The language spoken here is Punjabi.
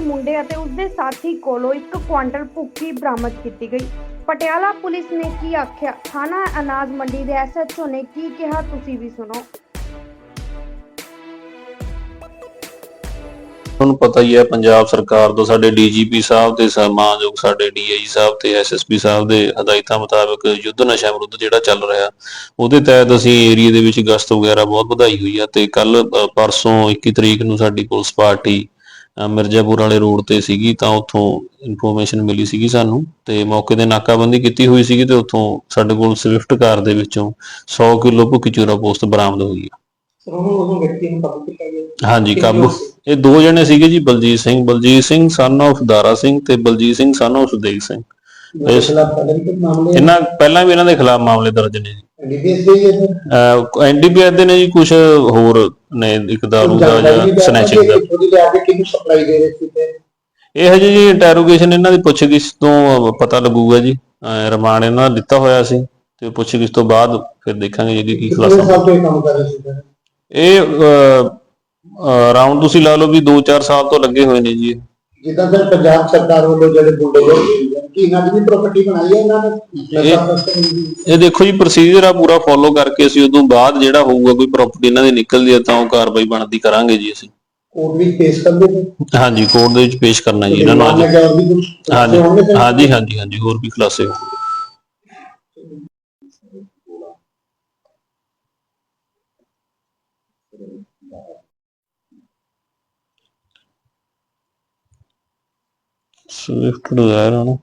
ਮੁੰਡੇ ਅਤੇ ਉਸਦੇ ਸਾਥੀ ਕੋਲੋਂ 1 ਕੁਆਂਟਲ ਭੁੱਕੀ ਬਰਾਮਦ ਕੀਤੀ ਗਈ। ਪਟਿਆਲਾ ਪੁਲਿਸ ਨੇ ਕੀ ਆਖਿਆ? ਥਾਣਾ ਅਨਾਜ ਮੰਡੀ ਦੇ ਐਸਐਚਓ ਨੇ ਕੀ ਕਿਹਾ, ਤੁਸੀਂ ਵੀ ਸੁਣੋ। ਤੁਹਾਨੂੰ ਪਤਾ ਹੀ ਹੈ, ਪੰਜਾਬ ਸਰਕਾਰ ਤੋਂ ਸਾਡੇ ਡੀਜੀਪੀ ਸਾਹਿਬ ਤੇ ਸਨਮਾਨਯੋਗ ਸਾਡੇ ਡੀਆਈ ਸਾਹਿਬ ਤੇ ਐਸਐਸਪੀ ਸਾਹਿਬ ਦੇ ਹਦਾਇਤਾਂ ਮੁਤਾਬਕ ਯੁੱਧ ਨਸ਼ਾ ਵਿਰੁੱਧ ਜਿਹੜਾ ਚੱਲ ਰਿਹਾ, ਉਹਦੇ ਤਹਿਤ ਅਸੀਂ ਏਰੀਆ ਦੇ ਵਿੱਚ ਗਸ਼ਤ ਵਗੈਰਾ ਬਹੁਤ ਵਧਾਈ ਹੋਈ ਆ ਤੇ ਕੱਲ ਪਰਸੋਂ 21 ਤਰੀਕ ਨੂੰ ਸਾਡੀ ਪੁਲਿਸ ਪਾਰਟੀ ਮਿਰਜ਼ਾਪੁਰ ਵਾਲੇ ਰੋਡ ਤੇ ਸੀਗੀ ਤਾਂ ਉੱਥੋਂ ਇਨਫੋਰਮੇਸ਼ਨ ਮਿਲੀ ਸੀਗੀ ਸਾਨੂੰ ਤੇ ਮੌਕੇ ਤੇ ਨਾਕਾਬੰਦੀ ਕੀਤੀ ਹੋਈ ਸੀਗੀ ਤੇ ਉੱਥੋਂ ਸਾਡੇ ਕੋਲ ਸਵਿਫਟ ਕਾਰ ਦੇ ਵਿੱਚੋਂ 100 ਕਿਲੋ ਭੁੱਕੀ ਚੂਰਾ ਪੋਸਟ ਬਰਾਮਦ ਹੋਈ ਆ ਸਰ ਉਹਨੂੰ ਉਦੋਂ ਵਿਅਕਤੀ ਨੂੰ ਕਾਬੂ ਕੀਤਾ ਗਿਆ? ਹਾਂਜੀ ਕਾਬੂ? ਇਹ ਦੋ ਜਣੇ ਸੀਗੇ ਜੀ ਬਲਜੀਤ ਸਿੰਘ ਬਲਜੀਤ ਸਿੰਘ ਸਨ of ਦਾਰਾ ਸਿੰਘ ਤੇ ਬਲਜੀਤ ਸਿੰਘ ਸਨ of ਸੁਦੇਸ਼ ਸਿੰਘ। ਇਸ- ਖਿਲਾਫ ਮਾਮਲੇ ਇਹਨਾਂ ਪਹਿਲਾਂ ਵੀ ਇਹਨਾਂ ਦੇ ਖਿਲਾਫ ਮਾਮਲੇ ਦਰਜ ਨੇ ਜੀ। ਡੀਪੀਐਸ ਦੇ ਹੀ ਹੈ ਸਰ। ਐਨਡੀਪੀਐਸ ਦੇ ਨੇ ਜੀ ਕੁਝ ਹੋਰ ਨੇ ਇੱਕ ਦਾਰੂ ਦਾ ਜਾਂ ਸਨੈਚਿੰਗ ਦਾ। ਉਹਦੀ ਲਿਆ ਕੇ ਕਿਹਨੂੰ ਸਪਲਾਈ ਦੇ ਰਹੇ ਸੀ ਤੇ? ਇਹ ਹਜੇ ਜੀ ਇੰਟਰੋਗੇਸ਼ਨ ਇਹਨਾਂ ਦੀ ਪੁੱਛਗਿੱਛ ਤੋਂ ਪਤਾ ਲੱਗੂਗਾ ਜੀ। ਰਿਮਾਂਡ ਇਹਨਾਂ ਦਾ ਦਿੱਤਾ ਹੋਇਆ ਸੀ ਤੇ ਪੁੱਛਗਿੱਛ ਤੋਂ ਬਾਅਦ ਫਿਰ ਦੇਖਾਂਗੇ ਜੀ ਕਿ ਖੁਲਾਸਾ ਤੋਂ ਇਹ ਕੰਮ ਕਰ ਰਹੇ ਸੀ ਸਰ? ਇਹ ਰਾਉਂਡ ਤੁਸੀਂ ਲਾ ਲਓ ਵੀ 2-4 ਸਾਲ ਤੋਂ ਲੱਗੇ ਹੋਏ ਨੇ ਜੀ। ਜਿੱਦਾਂ ਸਰ ਪੰਜਾਬ ਸਰਕਾਰ ਵੱਲੋਂ ਜਿਹੜੇ ਬੁਲਡੋਜ਼ਰ ਕੀ ਇਹਨਾਂ ਦੀ ਪ੍ਰਾਪਰਟੀ ਬਣਾਈ ਹੈ ਇਹਨਾਂ ਨੇ? ਇਹ- ਦੇਖੋ ਜੀ ਪ੍ਰੋਸੀਜਰ ਆ ਪੂਰਾ ਫੋਲੋ ਕਰਕੇ ਅਸੀਂ ਉਦੋਂ ਬਾਅਦ ਜਿਹੜਾ ਹੋਊਗਾ ਕੋਈ ਪ੍ਰਾਪਰਟੀ ਇਹਨਾਂ ਦੀ ਨਿਕਲਦੀ ਹੈ ਤਾਂ ਉਹ ਕਾਰਵਾਈ ਬਣਦੀ ਕਰਾਂਗੇ ਜੀ ਅਸੀਂ। ਕੋਰਟ ਵਿੱਚ ਪੇਸ਼ ਕਰ ਦਿਓ ਹਾਂਜੀ ਕੋਰਟ ਦੇ ਵਿੱਚ ਪੇਸ਼ ਕਰਨਾ ਜੀ ਇਹਨਾਂ ਨੂੰ ਅੱਜ। ਹਾਂਜੀ? ਹਾਂਜੀ ਹਾਂਜੀ ਹਾਂਜੀ ਹੋਰ ਵੀ ਖੁਲਾਸੇ ਹੋਣਗੇ Se eles né?